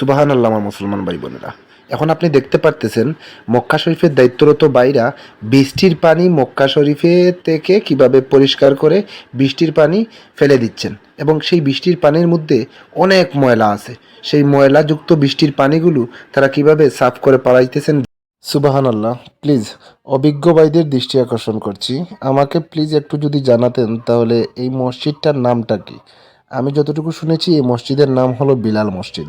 সুবাহান আল্লাহ আমার মুসলমান ভাই বোনেরা এখন আপনি দেখতে পারতেছেন, মক্কা শরীফের দায়িত্বরত বাইরা বৃষ্টির পানি মক্কা শরীফে থেকে কীভাবে পরিষ্কার করে বৃষ্টির পানি ফেলে দিচ্ছেন। এবং সেই বৃষ্টির পানির মধ্যে অনেক ময়লা আছে। সেই ময়লাযুক্ত বৃষ্টির পানিগুলো তারা কীভাবে সাফ করে পালাইতেছেন? সুবাহান আল্লাহ প্লিজ, অভিজ্ঞ ভাইদের দৃষ্টি আকর্ষণ করছি। আমাকে প্লিজ একটু যদি জানাতেন, তাহলে এই মসজিদটার নামটা কি? আমি যতটুকু শুনেছি, এই মসজিদের নাম হলো বিলাল মসজিদ।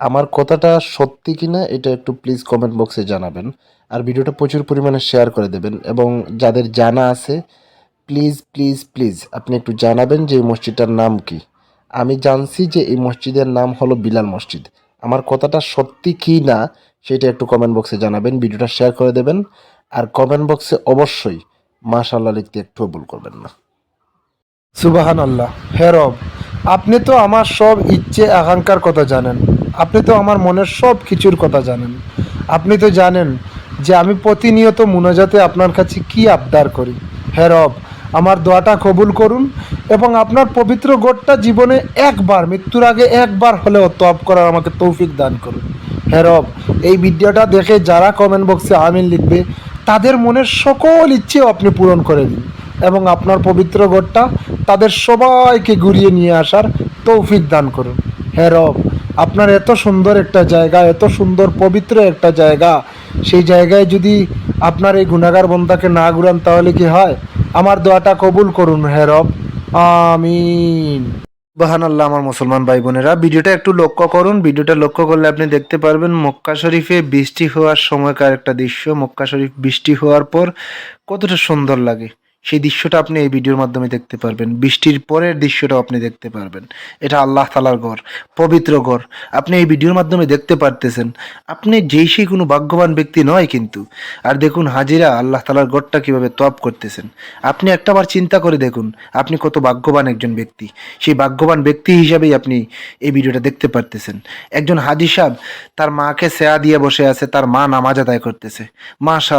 আমার কথাটা সত্যি কিনা এটা একটু প্লিজ কমেন্ট বক্সে জানাবেন। আর ভিডিওটা প্রচুর পরিমাণে শেয়ার করে দেবেন এবং যাদের জানা আছে প্লিজ প্লিজ প্লিজ আপনি একটু জানাবেন যে এই মসজিদটার নাম কি। আমি জানছি যে এই মসজিদের নাম হলো বিলাল মসজিদ। আমার কথাটা সত্যি কি না সেটা একটু কমেন্ট বক্সে জানাবেন, ভিডিওটা শেয়ার করে দেবেন। আর কমেন্ট বক্সে অবশ্যই মাশাল্লাহ লিখতে একটুও ভুল করবেন না। সুবাহান আল্লাহ হে রব, আপনি তো আমার সব ইচ্ছে, আকাঙ্ক্ষার কথা জানেন। আপনি তো আমার মনের সব কিছুর কথা জানেন। আপনি তো জানেন যে আমি প্রতিনিয়ত মুনাজাতে আপনার কাছে কি আবদার করি। হে রব, আমার দোয়াটা কবুল করুন এবং আপনার পবিত্র গোটটা জীবনে একবার, মৃত্যুর আগে একবার হলেও তপ করার আমাকে তৌফিক দান করুন। হে রব, এই ভিডিওটা দেখে যারা কমেন্ট বক্সে আমিন লিখবে, তাদের মনের সকল ইচ্ছেও আপনি পূরণ করে দিন এবং আপনার পবিত্র গোটটা তাদের সবাইকে ঘুরিয়ে নিয়ে আসার তৌফিক দান করুন। হে রব আপনার এত সুন্দর একটা জায়গা, এত সুন্দর পবিত্র একটা জায়গা, সেই জায়গায় যদি আপনার এই গুণাগার বন্ধাকে না ঘুরান, তাহলে কি হয়? আমার দোয়াটা কবুল করুন, হে রব। আমিন। বাহান আল্লাহ আমার মুসলমান ভাই বোনেরা। ভিডিওটা একটু লক্ষ্য করুন। ভিডিওটা লক্ষ্য করলে আপনি দেখতে পারবেন, মক্কা শরীফে বৃষ্টি হওয়ার সময়কার একটা দৃশ্য। মক্কা শরীফ বৃষ্টি হওয়ার পর কতটা সুন্দর লাগে। সেই দৃশ্যটা আপনি এই ভিডিওর মাধ্যমে দেখতে পারবেন। বৃষ্টির পরের দৃশ্যটাও আপনি দেখতে পারবেন। এটা আল্লাহ তালার ঘর, পবিত্র ঘর। আপনি এই ভিডিওর মাধ্যমে দেখতে পারতেছেন, আপনি যেই সেই কোনো ভাগ্যবান ব্যক্তি নয় কিন্তু। আর দেখুন হাজিরা আল্লাহ তালার ঘরটা কীভাবে তপ করতেছেন। আপনি একটাবার চিন্তা করে দেখুন, আপনি কত ভাগ্যবান একজন ব্যক্তি। সেই ভাগ্যবান ব্যক্তি হিসাবেই আপনি এই ভিডিওটা দেখতে পারতেছেন। একজন হাজি সাহেব, তার মাকে সেয়া দিয়ে বসে আছে, তার মা নামাজ আদায় করতেছে। মাশা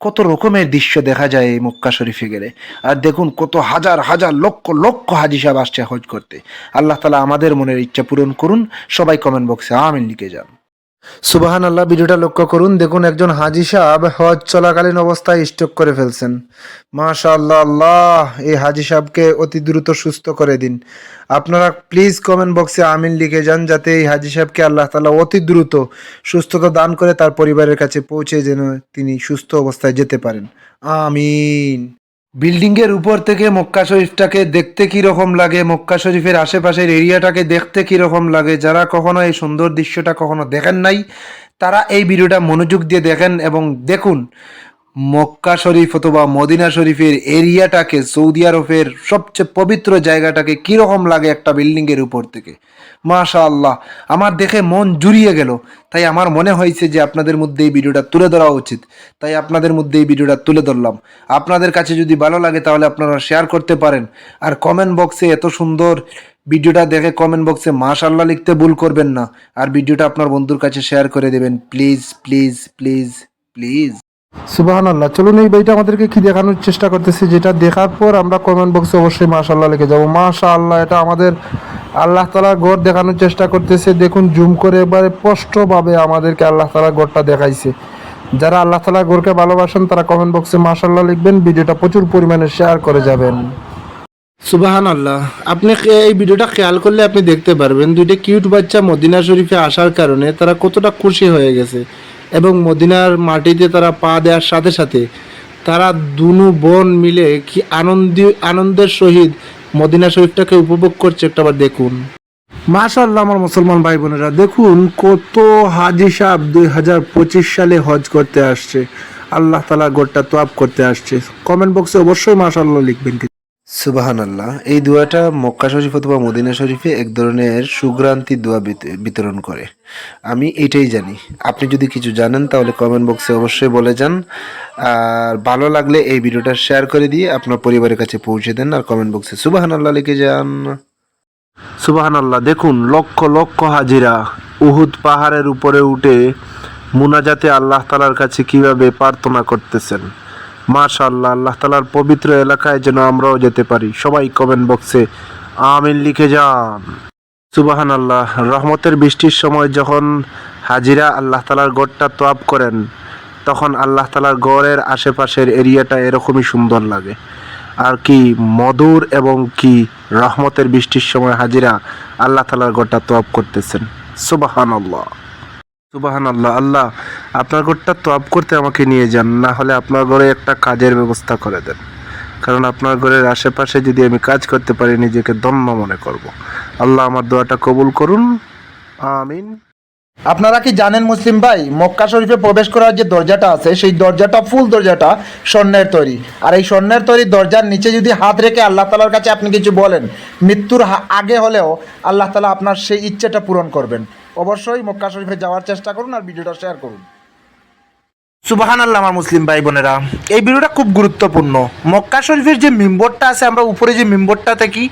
কত রকমের দৃশ্য দেখা যায় এই মক্কা শরীফে। গেলে। আর দেখুন কত হাজার হাজার লক্ষ লক্ষ হাজি সাহেব আসছে হজ করতে। আল্লাহ তালা আমাদের মনের ইচ্ছা পূরণ করুন। সবাই কমেন্ট বক্সে আমিন লিখে যান। সুবাহান আল্লাহ ভিডিওটা লক্ষ্য করুন। দেখুন একজন হাজি সাহেব হজ চলাকালীন অবস্থায় স্টক করে ফেলছেন। মাশা আল্লাহ আল্লাহ এই হাজি সাহেবকে অতি দ্রুত সুস্থ করে দিন। আপনারা প্লিজ কমেন্ট বক্সে আমিন লিখে যান, যাতে এই হাজি সাহেবকে আল্লাহ তালা অতি দ্রুত সুস্থতা দান করে তার পরিবারের কাছে পৌঁছে যেন তিনি সুস্থ অবস্থায় যেতে পারেন। আমিন। বিল্ডিং এর উপর থেকে মক্কা শরীফটাকে দেখতে কীরকম লাগে, মক্কা শরীফের আশেপাশের এরিয়াটাকে দেখতে কি রকম লাগে, যারা কখনো এই সুন্দর দৃশ্যটা কখনো দেখেন নাই, তারা এই ভিডিওটা মনোযোগ দিয়ে দেখেন এবং দেখুন। মক্কা শরীফ অথবা মদিনা শরীফের এরিয়াটাকে সৌদি আরবের সবচেয়ে পবিত্র জায়গাটাকে কীরকম লাগে একটা বিল্ডিংয়ের উপর থেকে? মাশা আল্লাহ আমার দেখে মন জুড়িয়ে গেল। তাই আমার মনে হয়েছে যে আপনাদের মধ্যে এই ভিডিওটা তুলে ধরা উচিত। তাই আপনাদের মধ্যে এই ভিডিওটা তুলে ধরলাম। আপনাদের কাছে যদি ভালো লাগে তাহলে আপনারা শেয়ার করতে পারেন। আর কমেন্ট বক্সে এত সুন্দর ভিডিওটা দেখে কমেন্ট বক্সে মাশাল্লাহ লিখতে ভুল করবেন না। আর ভিডিওটা আপনার বন্ধুর কাছে শেয়ার করে দেবেন। প্লিজ প্লিজ প্লিজ প্লিজ সুবাহান আল্লাহ চলুন এই বইটা আমাদেরকে কি দেখানোর চেষ্টা করতেছি, যেটা দেখার পর আমরা কমেন্ট বক্সে অবশ্যই মাশাল্লাহ লিখে যাব। মাশা আল্লাহ এটা আমাদের আল্লাহ তালার গড় দেখানোর চেষ্টা করতেছে। দেখুন, জুম করে এবারে স্পষ্টভাবে আমাদেরকে আল্লাহ তালার গড়টা দেখাইছে। যারা আল্লাহ তালার গড়কে ভালোবাসেন, তারা কমেন্ট বক্সে মাশাল্লাহ লিখবেন, ভিডিওটা প্রচুর পরিমাণে শেয়ার করে যাবেন। সুবাহান আল্লাহ আপনি এই ভিডিওটা খেয়াল করলে আপনি দেখতে পারবেন, দুইটা কিউট বাচ্চা মদিনা শরীফে আসার কারণে তারা কতটা খুশি হয়ে গেছে। এবং মদিনার মাটিতে তারা পা দেওয়ার সাথে সাথে তারা দুনু বোন মিলে কি আনন্দ, আনন্দের সহিত মদিনা শরীফটাকে উপভোগ করছে। একটা একটাবার দেখুন। মাশাল্লাহ আমার মুসলমান ভাই বোনেরা, দেখুন কত হাজি সাহেব দুই হাজার পঁচিশ সালে হজ করতে আসছে। আল্লাহ তালা গোটটা তোয়াব করতে আসছে। কমেন্ট বক্সে অবশ্যই মাশাল্লাহ লিখবেন। সুবাহান আল্লাহ এই দোয়াটা মক্কা শরীফ অথবা মদিনা শরীফে এক ধরনের সুগ্রান্তি দোয়া বিত- বিতরণ করে। আমি এটাই জানি। আপনি যদি কিছু জানেন তাহলে কমেন্ট বক্সে অবশ্যই বলে যান। আর ভালো লাগলে এই ভিডিওটা শেয়ার করে দিয়ে আপনার পরিবারের কাছে পৌঁছে দেন আর কমেন্ট বক্সে সুবাহান আল্লাহ লিখে যান। সুবাহান আল্লাহ দেখুন, লক্ষ লক্ষ হাজিরা উহুদ পাহাড়ের উপরে উঠে মুনাজাতে আল্লাহ তালার কাছে কীভাবে প্রার্থনা করতেছেন। মাশাআল্লাহ, আল্লাহ তালার পবিত্র এলাকায় যেন আমরাও যেতে পারি। সবাই কমেন্ট বক্সে আমিন লিখে যান। সুবাহান আল্লাহ রহমতের বৃষ্টির সময় যখন হাজিরা আল্লাহ তালার গড়টা তোয়াব করেন, তখন আল্লাহ তালার গড়ের আশেপাশের এরিয়াটা এরকমই সুন্দর লাগে। আর কি মধুর এবং কি রহমতের বৃষ্টির সময় হাজিরা আল্লাহ তালার গড়টা তোয়াব করতেছেন। সুবাহান আল্লাহ সুবাহান আল্লাহ আল্লাহ আপনার ঘরটা তপ করতে আমাকে নিয়ে যান, না হলে আপনার ঘরে একটা কাজের ব্যবস্থা করে দেন। কারণ আপনার ঘরের আশেপাশে যদি আমি কাজ করতে পারি, নিজেকে ধন্য মনে করব। আল্লাহ আমার দোয়াটা কবুল করুন। আমিন। আপনারা কি জানেন মুসলিম ভাই, মক্কা শরীফে প্রবেশ করার যে দরজাটা আছে, সেই দরজাটা ফুল দরজাটা স্বর্ণের তৈরি। আর এই স্বর্ণের তৈরি দরজার নিচে যদি হাত রেখে আল্লাহ তালার কাছে আপনি কিছু বলেন, মৃত্যুর আগে হলেও আল্লাহ তালা আপনার সেই ইচ্ছেটা পূরণ করবেন। অবশ্যই মক্কা শরীফে যাওয়ার চেষ্টা করুন আর ভিডিওটা শেয়ার করুন। সুবাহান আল্লাহ আমার মুসলিম ভাই বোনেরা। এই ভিডিওটা খুব গুরুত্বপূর্ণ। মক্কা শরীফের যে মিম্বরটা আছে, আমরা উপরে যে মিম্বরটা থাকি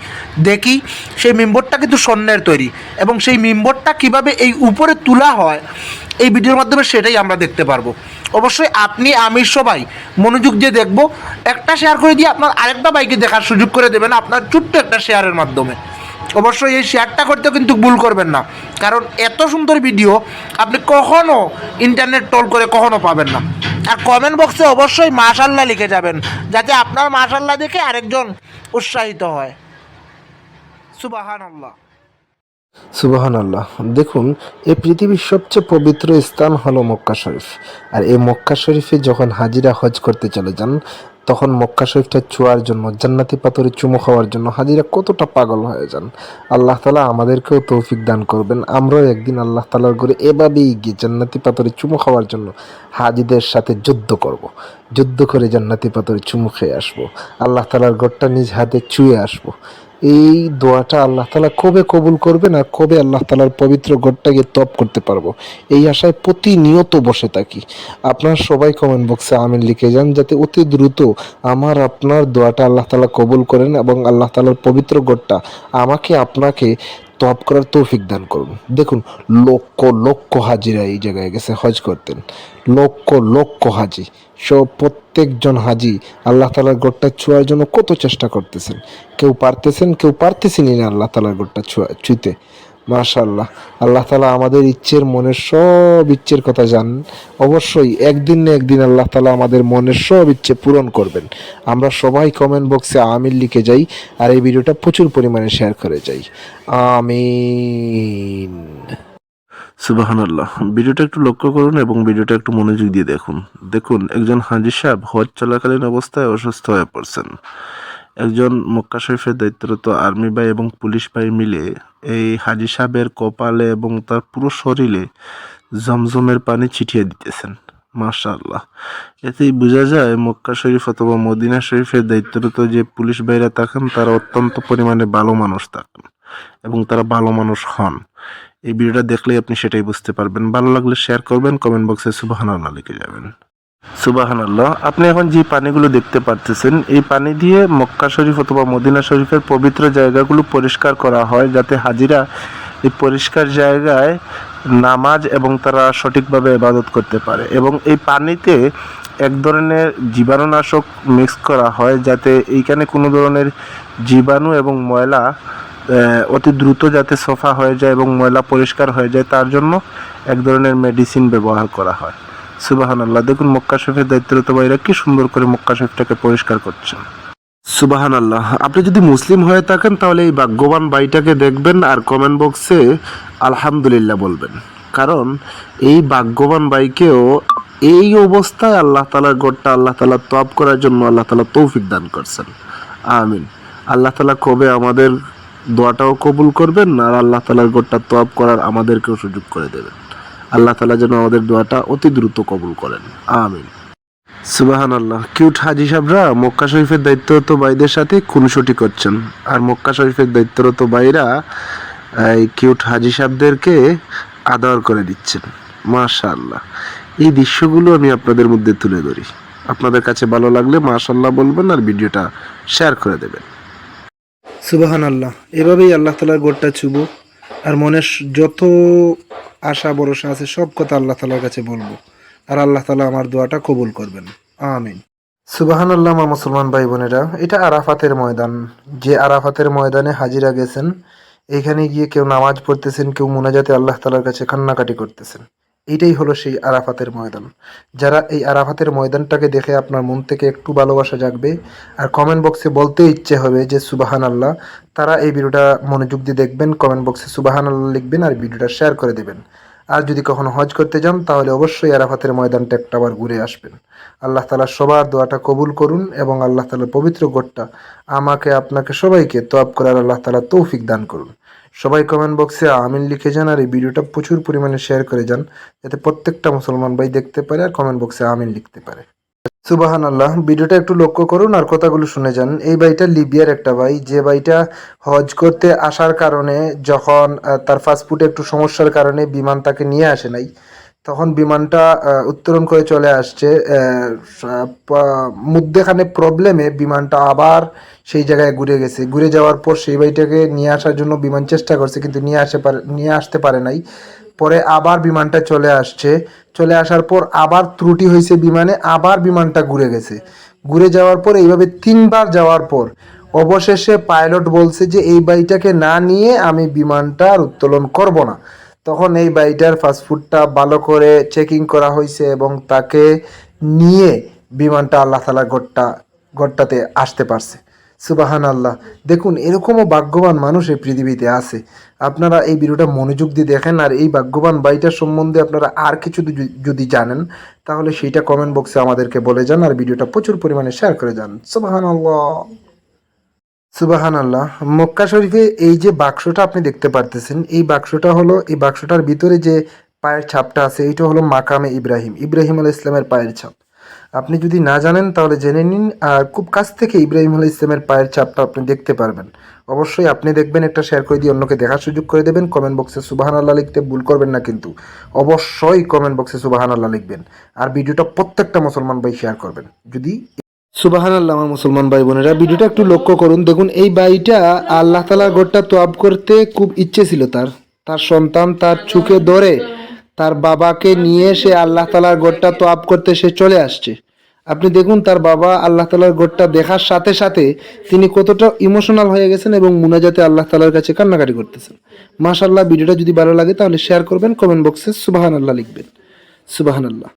দেখি, সেই মিম্বরটা কিন্তু স্বর্ণের তৈরি। এবং সেই মিম্বরটা কীভাবে এই উপরে তোলা হয়, এই ভিডিওর মাধ্যমে সেটাই আমরা দেখতে পারব। অবশ্যই আপনি, আমি সবাই মনোযোগ দিয়ে দেখব। একটা শেয়ার করে দিয়ে আপনার আরেকটা বাইকে দেখার সুযোগ করে দেবেন আপনার ছোট্ট একটা শেয়ারের মাধ্যমে। অবশ্যই এই শেয়ারটা করতেও কিন্তু ভুল করবেন না। কারণ এত সুন্দর ভিডিও আপনি কখনো ইন্টারনেট টোল করে কখনো পাবেন না। আর কমেন্ট বক্সে অবশ্যই মাশাল্লাহ লিখে যাবেন, যাতে আপনার মাশাল্লাহ দেখে আরেকজন উৎসাহিত হয়। সুবাহান আল্লাহ সুবাহান আল্লাহ দেখুন, এই পৃথিবীর সবচেয়ে পবিত্র স্থান হলো মক্কা শরীফ। আর এই মক্কা শরীফে যখন হাজিরা হজ করতে চলে যান তখন মক্কা শরীফটা চুয়ার জন্য, জান্নাতি পাথরে চুমু খাওয়ার জন্য হাজিরা কতটা পাগল হয়ে যান। আল্লাহ তালা আমাদেরকেও তৌফিক দান করবেন। আমরাও একদিন আল্লাহ তালার ঘরে এভাবেই গিয়ে জান্নাতি পাথরে চুমু খাওয়ার জন্য হাজিদের সাথে যুদ্ধ করব। যুদ্ধ করে জান্নাতি পাথরে চুমু খেয়ে আসব। আল্লাহ তালার ঘরটা নিজ হাতে চুয়ে আসব। এই দোয়াটা আল্লাহ তালা কবে কবুল করবেন আর কবে আল্লাহ তালার পবিত্র ঘরটাকে তপ করতে পারব? এই আশায় প্রতিনিয়ত বসে থাকি। আপনার সবাই কমেন্ট বক্সে আমিন লিখে যান যাতে অতি দ্রুত আমার, আপনার দোয়াটা আল্লাহ তালা কবুল করেন এবং আল্লাহ তালার পবিত্র ঘরটা আমাকে, আপনাকে তপ করার তৌফিক দান করুন। দেখুন, লক্ষ লক্ষ হাজিরা এই জায়গায় গেছে, হজ করতেন। লক্ষ লক্ষ হাজি। সব প্রত্যেকজন হাজি আল্লাহ তালার গোটটা ছোঁয়ার জন্য কত চেষ্টা করতেছেন। কেউ পারতেছেন, কেউ পারতেছেনই না আল্লাহ তালার গোটটা ছোঁয়া ছুঁতে মাশাল্লাহ আল্লাহ তালা আমাদের ইচ্ছের মনের সব ইচ্ছের কথা জানেন অবশ্যই একদিন না একদিন আল্লাহ তালা আমাদের মনের সব ইচ্ছে পূরণ করবেন। আমরা সবাই কমেন্ট বক্সে আমির লিখে যাই আর এই ভিডিওটা প্রচুর পরিমাণে শেয়ার করে যাই। আমিন। সুবাহান আল্লাহ ভিডিওটা একটু লক্ষ্য করুন এবং ভিডিওটা একটু মনোযোগ দিয়ে দেখুন। দেখুন, একজন হাজি সাহেব হজ চলাকালীন অবস্থায় অসুস্থ হয়ে পড়ছেন। একজন মক্কা শরীফের দায়িত্বরত আর্মি ভাই এবং পুলিশ ভাই মিলে এই হাজি সাহেবের কপালে এবং তার পুরো শরীরে জমজমের পানি ছিটিয়ে দিতেছেন, মাশাআল্লাহ। এতেই বোঝা যায় মক্কা শরীফ অথবা মদিনা শরীফের দায়িত্বরত যে পুলিশ ভাইরা থাকেন, তারা অত্যন্ত পরিমাণে ভালো মানুষ থাকেন এবং তারা ভালো মানুষ হন। এই ভিডিওটা দেখলেই আপনি সেটাই বুঝতে পারবেন। ভালো লাগলে শেয়ার করবেন কমেন্ট বক্সে সুবাহান লিখে যাবেন। সুবাহান আল্লাহ আপনি এখন যে পানিগুলো দেখতে পারতেছেন, এই পানি দিয়ে মক্কা শরীফ অথবা মদিনা শরীফের পবিত্র জায়গাগুলো পরিষ্কার করা হয় যাতে হাজিরা এই পরিষ্কার জায়গায় নামাজ এবং তারা সঠিকভাবে ইবাদত করতে পারে। এবং এই পানিতে এক ধরনের জীবাণুনাশক মিক্স করা হয় যাতে এইখানে কোনো ধরনের জীবাণু এবং ময়লা অতি দ্রুত যাতে সফা হয়ে যায় এবং ময়লা পরিষ্কার হয়ে যায়, তার জন্য এক ধরনের মেডিসিন ব্যবহার করা হয়। সুবাহান আল্লাহ দেখুন মক্কা শরীফের দায়িত্বরত ভাইরা কি সুন্দর করে মক্কা শরীফটাকে পরিষ্কার করছেন। সুবাহান আল্লাহ আপনি যদি মুসলিম হয়ে থাকেন তাহলে এই ভাগ্যবান বাইটাকে দেখবেন আর কমেন্ট বক্সে আলহামদুলিল্লাহ বলবেন। কারণ এই ভাগ্যবান বাইকেও এই অবস্থায় আল্লাহ তালার গড়টা আল্লাহ তালা তপ করার জন্য আল্লাহ তালা তৌফিক দান করছেন। আমিন। আল্লাহ তালা কবে আমাদের দোয়াটাও কবুল করবেন আর আল্লাহ তালার গড়টা তপ করার আমাদেরকেও সুযোগ করে দেবেন। আল্লাহ তালা যেন আমাদের দোয়াটা অতি দ্রুত কবুল করেন। আমিন। সুবাহান আল্লাহ কিউট হাজি সাহেবরা, মক্কা শরীফের দায়িত্বরত ভাইদের সাথে খুনসুটি করছেন। আর মক্কা শরীফের দায়িত্বরত ভাইরা, এই কিউট হাজি সাহেবদেরকে আদর করে দিচ্ছেন। মাশাআল্লাহ। এই দৃশ্যগুলো আমি আপনাদের মধ্যে তুলে ধরি। আপনাদের কাছে ভালো লাগলে মাশাল্লাহ বলবেন আর ভিডিওটা শেয়ার করে দেবেন। সুবাহান আল্লাহ এভাবেই আল্লাহ তালার গোটটা চুব আর মনের যত আশা, ভরসা আছে, সব কথা আল্লাহ তালার কাছে বলব। আর আল্লাহ তালা আমার দোয়াটা কবুল করবেন। আমিন। সুবাহান আল্লাহ মুসলমান ভাই বোনেরা, এটা আরাফাতের ময়দান। যে আরাফাতের ময়দানে হাজিরা গেছেন, এখানে গিয়ে কেউ নামাজ পড়তেছেন, কেউ মোনাজাতে আল্লাহ তালার কাছে কান্নাকাটি করতেছেন। এটাই হলো সেই আরাফাতের ময়দান। যারা এই আরাফাতের ময়দানটাকে দেখে আপনার মন থেকে একটু ভালোবাসা জাগবে, আর কমেন্ট বক্সে বলতে ইচ্ছে হবে যে সুবাহান আল্লাহ তারা এই ভিডিওটা মনোযোগ দিয়ে দেখবেন কমেন্ট বক্সে সুবাহান আল্লাহ লিখবেন আর ভিডিওটা শেয়ার করে দেবেন। আর যদি কখনো হজ করতে যান, তাহলে অবশ্যই আরাফাতের ময়দানটা একটা আবার ঘুরে আসবেন। আল্লাহ তালা সবার দোয়াটা কবুল করুন এবং আল্লাহ তালার পবিত্র গোটটা আমাকে, আপনাকে সবাইকে তোয়াব করার আল্লাহ তালা তৌফিক দান করুন। সবাই কমেন্ট বক্সে আমিন লিখে যান আর এই ভিডিওটা প্রচুর পরিমাণে শেয়ার করে যান, যাতে প্রত্যেকটা মুসলমান ভাই দেখতে পারে আর কমেন্ট বক্সে আমিন লিখতে পারে। সুবাহান আল্লাহ ভিডিওটা একটু লক্ষ্য করুন আর কথাগুলো শুনে যান। এই বাড়িটা লিবিয়ার একটা ভাই, যে ভাইটা হজ করতে আসার কারণে যখন তার ফাস্টফুডে একটু সমস্যার কারণে বিমান তাকে নিয়ে আসে নাই, তখন বিমানটা উত্তোলন করে চলে আসছে মধ্যেখানে প্রবলেমে বিমানটা আবার সেই জায়গায় ঘুরে গেছে। ঘুরে যাওয়ার পর সেই ভাইটাকে নিয়ে আসার জন্য বিমান চেষ্টা করছে, কিন্তু নিয়ে আসে পারে, নিয়ে আসতে পারে নাই। পরে আবার বিমানটা চলে আসছে। চলে আসার পর আবার ত্রুটি হয়েছে বিমানে, আবার বিমানটা ঘুরে গেছে। ঘুরে যাওয়ার পর, এইভাবে তিনবার যাওয়ার পর অবশেষে পাইলট বলছে যে, এই বাড়িটাকে না নিয়ে আমি বিমানটা আর উত্তোলন করব না। তখন এই বাড়িটার ফাস্টফুডটা ভালো করে চেকিং করা হয়েছে এবং তাকে নিয়ে বিমানটা আল্লাহ তালা গড়টা গড়টাতে আসতে পারছে। সুবাহান আল্লাহ দেখুন, এরকমও ভাগ্যবান মানুষ এই পৃথিবীতে আছে। আপনারা এই ভিডিওটা মনোযোগ দিয়ে দেখেন আর এই ভাগ্যবান বাইটার সম্বন্ধে আপনারা আর কিছু যদি- জানেন, তাহলে সেইটা কমেন্ট বক্সে আমাদেরকে বলে যান আর ভিডিওটা প্রচুর পরিমাণে শেয়ার করে যান। সুবাহান আল্লাহ সুবাহান আল্লাহ মক্কা শরীফে এই যে বাক্সটা আপনি দেখতে পারতেছেন, এই বাক্সটা হলো, এই বাক্সটার ভিতরে যে পায়ের ছাপটা আছে, এইটা হলো মাকামে ইব্রাহিম। ইব্রাহিম আল ইসলামের পায়ের ছাপ। আপনি যদি না জানেন, তাহলে জেনে নিন। আর খুব কাছ থেকে ইব্রাহিম আল ইসলামের পায়ের চাপটা আপনি দেখতে পারবেন। অবশ্যই আপনি দেখবেন, একটা শেয়ার করে দিয়ে অন্যকে দেখার সুযোগ করে দেবেন। কমেন্ট বক্সে সুবাহান আল্লাহ লিখতে ভুল করবেন না কিন্তু। অবশ্যই কমেন্ট বক্সে সুবাহান আল্লাহ লিখবেন। আর ভিডিওটা প্রত্যেকটা মুসলমান ভাই শেয়ার করবেন। যদি সুবাহান আল্লাহ আমার মুসলমান ভাই বোনেরা, ভিডিওটা একটু লক্ষ্য করুন। দেখুন, এই বাড়িটা আল্লাহ তালার ঘরটা তোয়াব করতে খুব ইচ্ছে ছিল তার। তার সন্তান তার চুকে ধরে। তার বাবাকে নিয়ে সে আল্লাহ তালার গোটটা তো আপ করতে সে চলে আসছে। আপনি দেখুন তার বাবা আল্লাহ তালার গোটটা দেখার সাথে সাথে তিনি কতটা ইমোশনাল হয়ে গেছেন এবং মুনাজাতে আল্লাহ তালার কাছে কান্নাকাটি করতেছেন। মাশাল্লাহ ভিডিওটা যদি ভালো লাগে তাহলে শেয়ার করবেন কমেন্ট বক্সে সুবাহান আল্লাহ লিখবেন। সুবাহান আল্লাহ